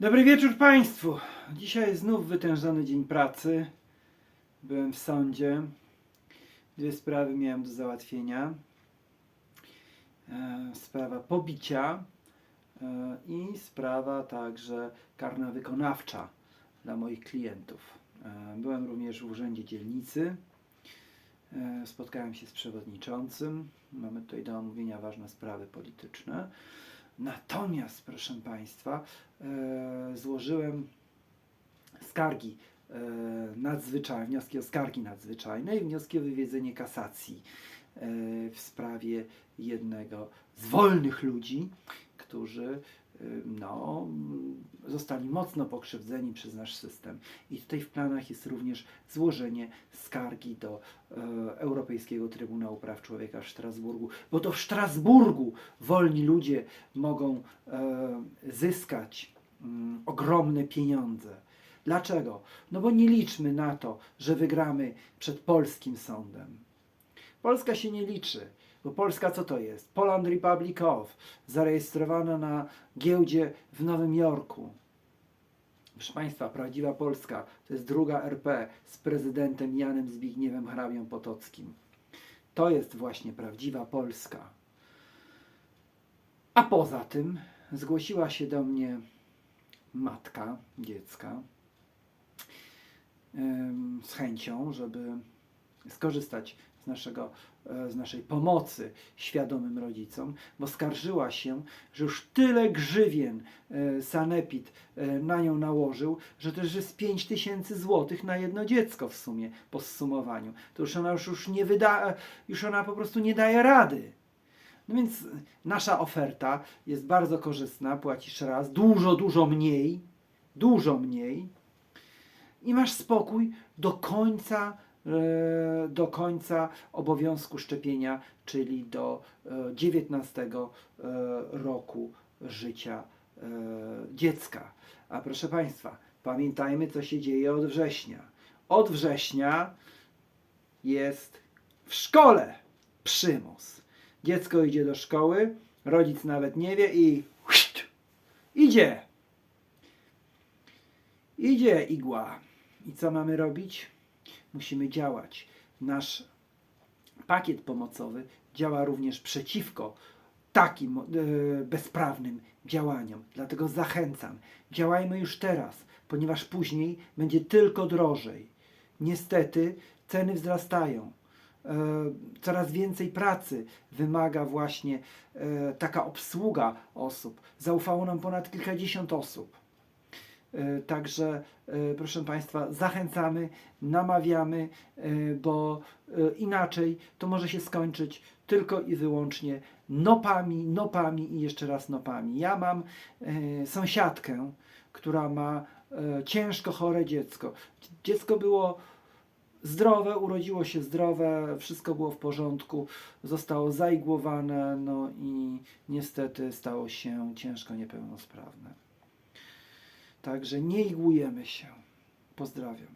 Dobry wieczór Państwu. Dzisiaj znów wytężony dzień pracy. Byłem w sądzie. Dwie sprawy miałem do załatwienia. E, Sprawa pobicia e, i sprawa także karna wykonawcza dla moich klientów. E, Byłem również w urzędzie dzielnicy. Spotkałem się z przewodniczącym. Mamy tutaj do omówienia ważne sprawy polityczne. Natomiast, proszę Państwa, e, złożyłem skargi e, nadzwyczajne, wnioski o skargi nadzwyczajne i wnioski o wywiedzenie kasacji e, w sprawie jednego z wolnych ludzi, którzy e, no, m, zostali mocno pokrzywdzeni przez nasz system. I tutaj w planach jest również złożenie skargi do e, Europejskiego Trybunału Praw Człowieka w Strasburgu, bo to w Strasburgu wolni ludzie mogą e, zyskać mm, ogromne pieniądze. Dlaczego? No bo nie liczmy na to, że wygramy przed polskim sądem. Polska się nie liczy, bo Polska co to jest? Poland Republic of, zarejestrowana na giełdzie w Nowym Jorku. Proszę Państwa, prawdziwa Polska to jest druga RP z prezydentem Janem Zbigniewem Hrabią Potockim. To jest właśnie prawdziwa Polska. A poza tym zgłosiła się do mnie matka dziecka z chęcią, żeby skorzystać z, naszego, e, z naszej pomocy świadomym rodzicom, bo skarżyła się, że już tyle grzywien e, Sanepid e, na nią nałożył, że to jest 5 tysięcy złotych na jedno dziecko w sumie po zsumowaniu. To już ona już, już nie wyda, już ona po prostu nie daje rady. No więc nasza oferta jest bardzo korzystna, płacisz raz, dużo, dużo mniej, dużo mniej i masz spokój do końca, do końca obowiązku szczepienia, czyli do e, 19 e, roku życia e, dziecka. A proszę Państwa, pamiętajmy, co się dzieje od września. Od września jest w szkole przymus. Dziecko idzie do szkoły, rodzic nawet nie wie i idzie. Idzie igła. I co mamy robić? Musimy działać. Nasz pakiet pomocowy działa również przeciwko takim e, bezprawnym działaniom. Dlatego zachęcam. Działajmy już teraz, ponieważ później będzie tylko drożej. Niestety ceny wzrastają. E, coraz więcej pracy wymaga właśnie e, taka obsługa osób. Zaufało nam ponad kilkadziesiąt osób. E, Także, e, proszę Państwa, zachęcamy, namawiamy, e, bo inaczej to może się skończyć tylko i wyłącznie nopami, nopami i jeszcze raz nopami. Ja mam sąsiadkę, która ma ciężko chore dziecko. Dziecko było zdrowe, urodziło się zdrowe, wszystko było w porządku, zostało zaigłowane, no i niestety stało się ciężko niepełnosprawne. Także nie igłujemy się. Pozdrawiam.